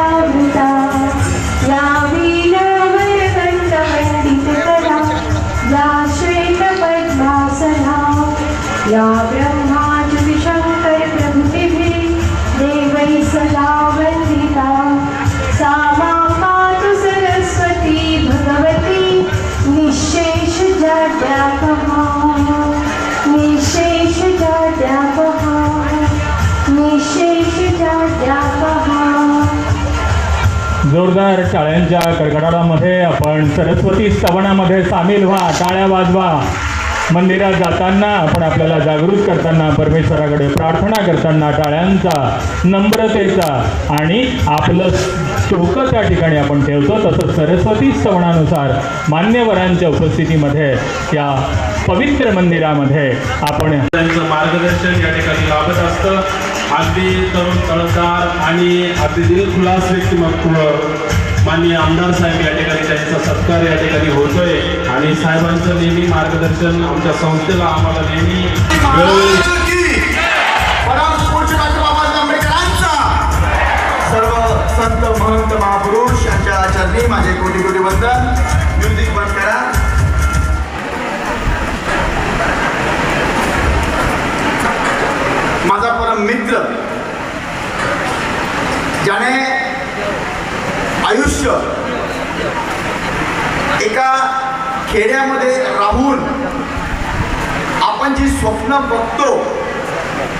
Um... हजार टाळ्यांच्या कडकडाटामध्ये आपण सरस्वती स्तवनामध्ये सामील व्हा टाळ्या वाजवा. मंदिरात जाताना आपण आपल्याला जागृत करताना परमेश्वराकडे प्रार्थना करताना टाळ्यांचा नम्रतेचा आणि आपलं डोकं त्या ठिकाणी आपण ठेवतो. तसं सरस्वती स्तवनानुसार मान्यवरांच्या उपस्थितीमध्ये या पवित्र मंदिरामध्ये आपण त्यांचं मार्गदर्शन या ठिकाणी लाभत असतं. अगदी तरुण तळकार आणि अगदी दिलखुलास व्यक्तिमत्व माननीय आमदार साहेब या ठिकाणी त्यांचा सत्कार या ठिकाणी होतोय. आणि साहेबांचं नेहमी मार्गदर्शन आमच्या संस्थेला आम्हाला नेहमी सर्व संत महंत महापुरुष यांच्या चरणी माझे कोटी कोटी वंदन. म्युझिक बंद करा. माझा मित्र ज्याने आयुष्य एका खेड्यामध्ये राहून आपण जी स्वप्न बघतो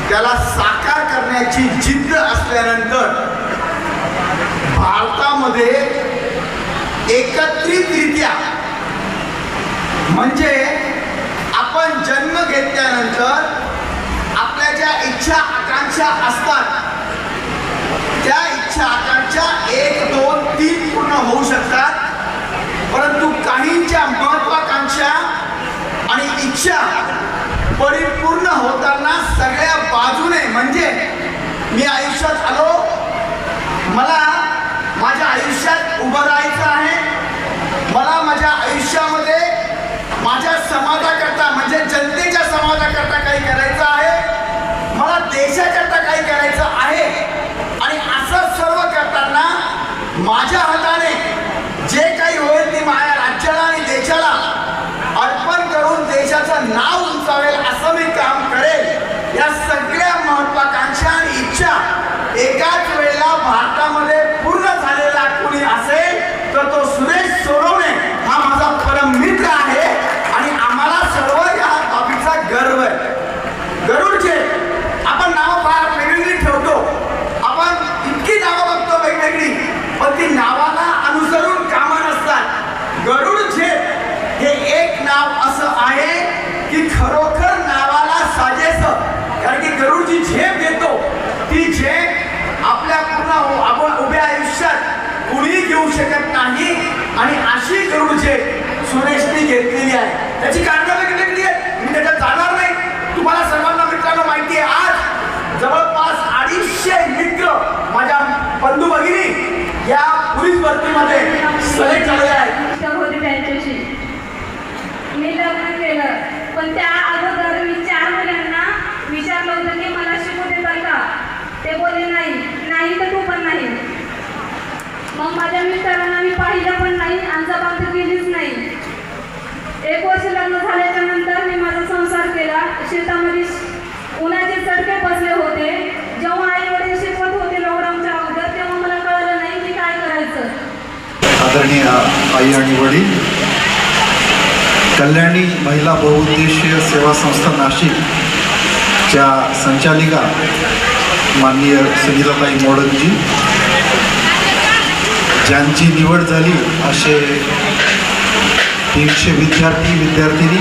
त्याला साकार करण्याची जिद्द असल्यानंतर भारतामध्ये एकत्रितरित्या म्हणजे आपण जन्म घेतल्यानंतर इच्छा आकांक्षा असतात. त्या इच्छा आकांक्षा एक दोन तीन पूर्ण होऊ शकतात. परंतु काहींच्या महत्वाकांक्षा आणि इच्छा परिपूर्ण होताना सगळ्या बाजूने म्हणजे मी आयुष्यात आलो. मला माझ्या आयुष्यात उभं राहायचं आहे. मला माझ्या आयुष्यामध्ये माझ्या समाजात म्हणजे जनतेच्या समाजाकरता काही करायचं आहे मला देशाकरता काही करायचं आहे. आणि असं सर्व करताना माझ्या हाताने जे काही होईल ती माझ्या राज्याला आणि देशाला अर्पण करून देशाचं नाव उंचावेल असं मी काम करेल या सगळ्या महत्वाकांक्षा आणि इच्छा एकाच वेळेला भारतामध्ये पूर्ण झालेला कोणी असेल तर तो सुरेश सोनवणे हा माझा परम मित्र आहे आणि आम्हाला सर्व या बाबीचा गर्व आहे गरुडचे आपण नावं फार वेगवेगळी ठेवतो आपण इतकी नावं बघतो वेगवेगळी पण ती नावाला अनुसरून कामं नसतात गरुड झेप हे एक नाव असं आहे की खरोखर नावाला साजेस कारण की गरुडची झेप घेतो की जे आपल्या पूर्ण आपण उभ्या आयुष्यात कुणीही घेऊ शकत नाही आणि अशी गरुड जे सुरेशने घेतलेली आहे त्याची कारणं वेगवेगळी आहेत. मी त्याच्यात जाणार नाही. तुम्हाला सर्वांना मित्रांनो माहिती आहे आज जवळपास अडीचशे मित्र माझ्या बंधू भगिनी या पोलीस भरतीमध्ये सिलेक्ट झालेले आहेत. होती त्यांच्याशी. मी लग्न केलं पण त्या अगोदर मी चार मुलांना विचारलं होतं की मला ते बोलले नाही नाही तर तू पण नाही. मग माझ्या मिस्टरांना मी पाहिलं पण नाही आणि जबाब केलीच नाही. एक वर्ष लग्न झाल्याच्यानंतर मी माझा संसार केला. शेतामध्ये उन्हाचे चटके बसले होते. जेव्हा आई वडील शिकवत होते लॉकडाऊनच्या अगोदर तेव्हा मला कळलं नाही की काय करायचं. आदरणीय आई आणि वडील कल्याणी महिला बहुउद्देशीय सेवा संस्था नाशिकच्या संचालिका माननीय सुनीलाताई मोडकजी ज्यांची निवड झाली असे तीनशे विद्यार्थी विद्यार्थिनी.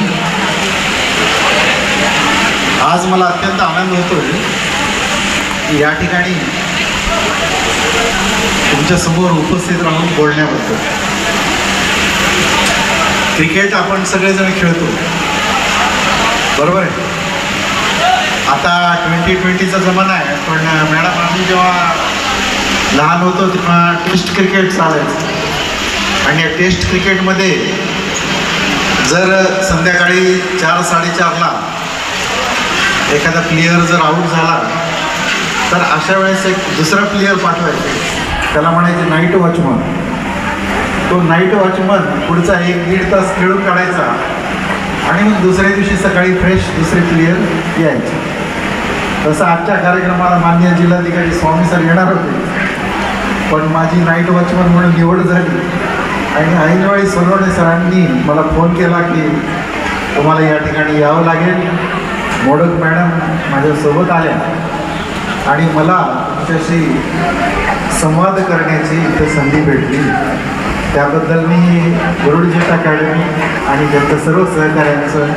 आज मला अत्यंत आनंद होतोय या ठिकाणी तुमच्यासमोर उपस्थित राहून बोलण्याबद्दल. क्रिकेट आपण सगळेजण खेळतो. बरोबर आहे? आता ट्वेंटी ट्वेंटीचा जमाना आहे पण मॅडम आम्ही जेव्हा लहान होतो तेव्हा टेस्ट क्रिकेट चालायचं. आणि या टेस्ट क्रिकेटमध्ये जर संध्याकाळी चार साडेचारला एखादा प्लेयर जर आऊट झाला तर अशा वेळेस एक दुसरा प्लेयर पाठवायचा. त्याला म्हणायचे नाईट वॉचमन तो नाईट वॉचमन पुढचा एक दीड तास खेळून काढायचा. आणि मग दुसऱ्या दिवशी सकाळी फ्रेश दुसरे प्लेयर यायचे. तसं आजच्या कार्यक्रमाला मान्य जिल्हाधिकारी स्वामी सर येणार होते. पण माझी नाईट वॉचमन म्हणून निवड झाली. आणि ऐनवेळी सोनवणे सरांनी मला फोन केला की तुम्हाला या ठिकाणी यावं लागेल. मोडक मॅडम माझ्यासोबत आल्या. आणि मला तुमच्याशी संवाद करण्याची इथं संधी भेटली. त्याबद्दल मी गरुडजेट अकॅडमी आणि त्यांचं सर्व सहकार्यांचं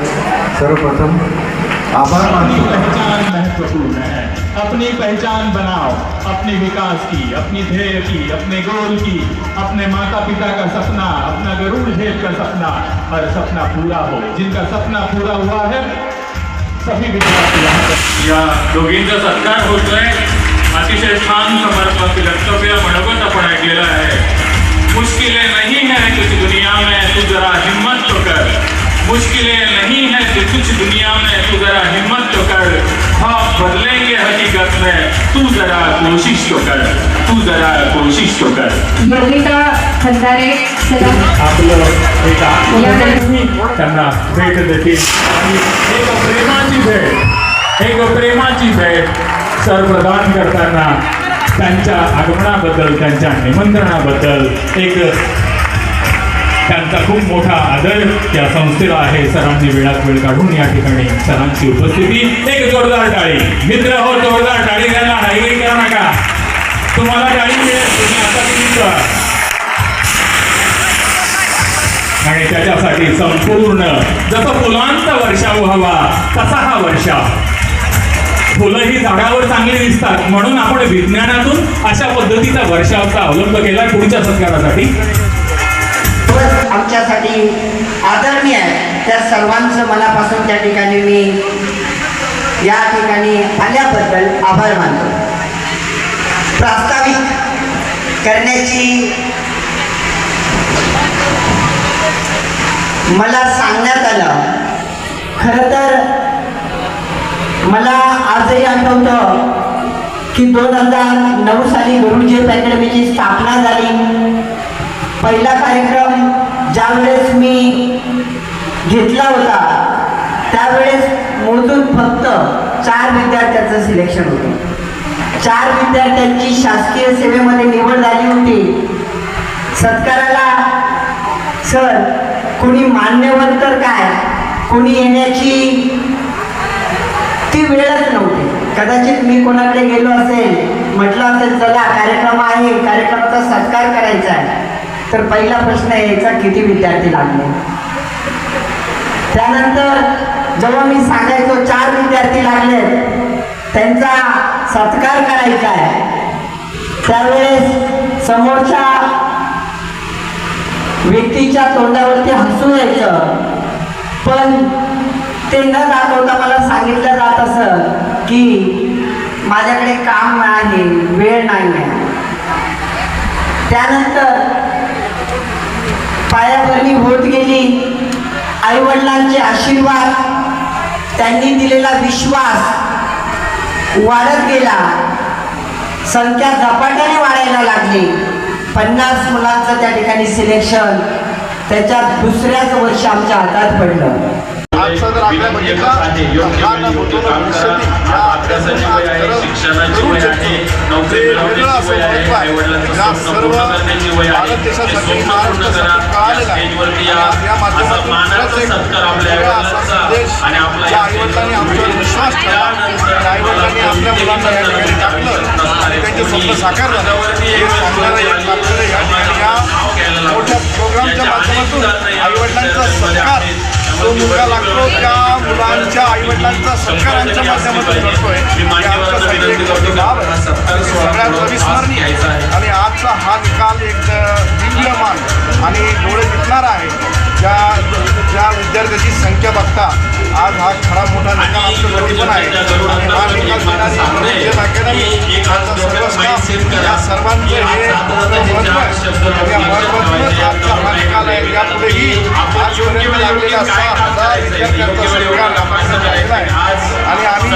सर्वप्रथम आभार मानतो पहचान महत्वपूर्ण है। अपनी पहचान बनाओ अपने विकास की अपनी ध्येय की अपने गोल की अपने माता पिता का सपना अपना गरुड़ जेब का सपना और सपना पूरा हो। जिनका सपना पूरा हुआ है सभी विद्यार्थी यहाँ पर या दोघींचा सत्कार होतोय अतिशय छान समर्पक वक्तव्य मनोगत आपण ऐकलेलं आहे. मुश्किलें नहीं है कुछ दुनिया में तू जरा हिम्मत तो कर. मुश्किलें नहीं है कि कुछ दुनिया में तू जरा हिम्मत तो कर। ख्वाब बदलेंगे हकीकत में तू जरा कोशिश तो कर। तू जरा कोशिश तो कर। योगिता खंदारे सदा। आपलं एक आत्मनिर्भर त्यांना भेट देतील आणि एक प्रेमाची भेट एक प्रेमाची भेट सर प्रदान करताना त्यांच्या आगमनाबद्दल त्यांच्या निमंत्रणाबद्दल एक त्यांचा खूप मोठा आदर या संस्थेला आहे. सरांनी वेळात वेळ काढून या ठिकाणी सरांची उपस्थिती. एक जोरदार टाळी. मित्र हो जोरदार टाळी द्यायला हायवे करा नका. तुम्हाला टाळी मिळेल. तुम्ही आता किती करा. आणि त्याच्यासाठी संपूर्ण जसं फुलांचा वर्षाव व्हावा तसा हा वर्षाव फुलं ही झाडावर चांगली दिसतात. म्हणून आपण विज्ञानातून अशा पद्धतीचा वर्षावचा अवलंब केला पुढच्या सत्कारासाठी. आमच्यासाठी आदरणीय आहे. त्या सर्वांचं मनापासून त्या ठिकाणी मी या ठिकाणी आल्याबद्दल आभार मानतो. प्रास्ताविक करण्याची मला सांगण्यात आलं. खरं तर मला आजही आठवतं की दोन हजार नऊ साली गुरुजी अकॅडमीची स्थापना झाली. पहिला कार्यक्रम ज्यावेळेस मी घेतला होता त्यावेळेस मोजून फक्त चार विद्यार्थ्यांचं सिलेक्शन होतं. चार विद्यार्थ्यांची शासकीय सेवेमध्ये निवड झाली होती. सत्काराला सर कोणी मान्यवर तर काय? कोणी येण्याची ती वेळच नव्हती. कदाचित मी कोणाकडे गेलो असेल म्हटलं असेल चला कार्यक्रम आहे कार्यक्रमाचा सत्कार करायचा आहे. तर पहिला प्रश्न यायचा किती विद्यार्थी लागले? त्यानंतर जेव्हा मी सांगायचो चार विद्यार्थी लागले त्यांचा सत्कार करायचा आहे. त्यावेळेस समोरच्या व्यक्तीच्या तोंडावरती हसू यायचं. पण ते न दाखवता मला सांगितलं जात असं की माझ्याकडे काम नाही वेळ नाही आहे. त्यानंतर पायाभरणी होत गेली. आईवडिलांचे आशीर्वाद त्यांनी दिलेला विश्वास वाढत गेला. संख्या झपाट्याने वाढायला लागली. पन्नास मुलांचं त्या ठिकाणी सिलेक्शन त्याच्यात दुसऱ्याच वर्ष आमच्या हातात पडलं. आजचा जर आकडा बघितला लहान मोठं भविष्यातील या अभ्यासाची वय आहे शिक्षणाची वय आहे नोकरी जे वेगळं असं वय आहे या सर्व भारत ते देशासाठी, महाराष्ट्रासाठी करा कळालेलं आहे. या माध्यमातून खरंच एक आपल्या वेगळा असा आईवडिलांचा संदेश आणि आपला ज्या या आईवडिलांनी आमच्यावर विश्वास ठेवला आणि आईवडिलांनी आपल्या मुलांना या ठिकाणी टाकलं आणि त्यांचे स्वप्न साकार झालं हे सांगणारं एक वाक्य या ठिकाणी या मोठ्या प्रोग्रामच्या माध्यमातून आईवडिलांचा सत्कार जो मुलगा मुलांच्या आईवडिलांचा सत्कार आमच्या माध्यमातून करतोय हे आमच्यासाठी एक मोठी बाब आहे. सगळ्यात अविस्मरणीय आणि आजचा हा निकाल एक दिव्यमान आणि डोळे दिसणार आहे. ज्या ज्या विद्यार्थ्याची संख्या बघता आज हा खरा मोठा निकाल आमच्यासाठी पण आहे. आणि हा निकाल अकॅडमी. या सर्वांचे हे यापुढेही लागलेल्या सहा हजार विद्यार्थ्यांचा आणि आम्ही